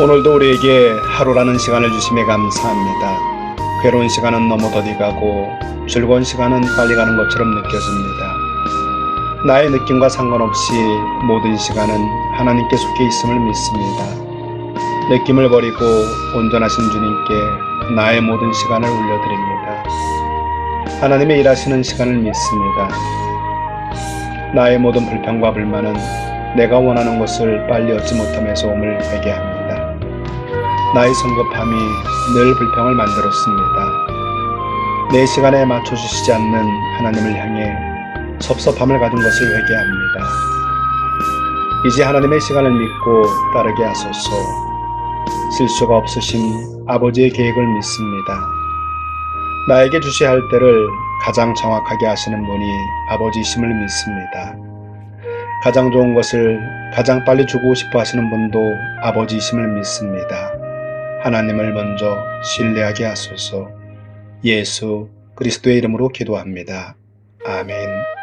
오늘도 우리에게 하루라는 시간을 주심에 감사합니다. 괴로운 시간은 너무 더디 가고 즐거운 시간은 빨리 가는 것처럼 느껴집니다. 나의 느낌과 상관없이 모든 시간은 하나님께 속해 있음을 믿습니다. 느낌을 버리고 온전하신 주님께 나의 모든 시간을 올려드립니다. 하나님의 일하시는 시간을 믿습니다. 나의 모든 불평과 불만은 내가 원하는 것을 빨리 얻지 못함에서 옴을 회개합니다. 나의 성급함이 늘 불평을 만들었습니다. 내 시간에 맞춰주시지 않는 하나님을 향해 섭섭함을 가진 것을 회개합니다. 이제 하나님의 시간을 믿고 따르게 하소서 실수가 없으신 아버지의 계획을 믿습니다. 나에게 주셔야 할 때를 가장 정확하게 아시는 분이 아버지이심을 믿습니다. 가장 좋은 것을 가장 빨리 주고 싶어 하시는 분도 아버지이심을 믿습니다. 하나님을 먼저 신뢰하게 하소서 예수 그리스도의 이름으로 기도합니다. 아멘.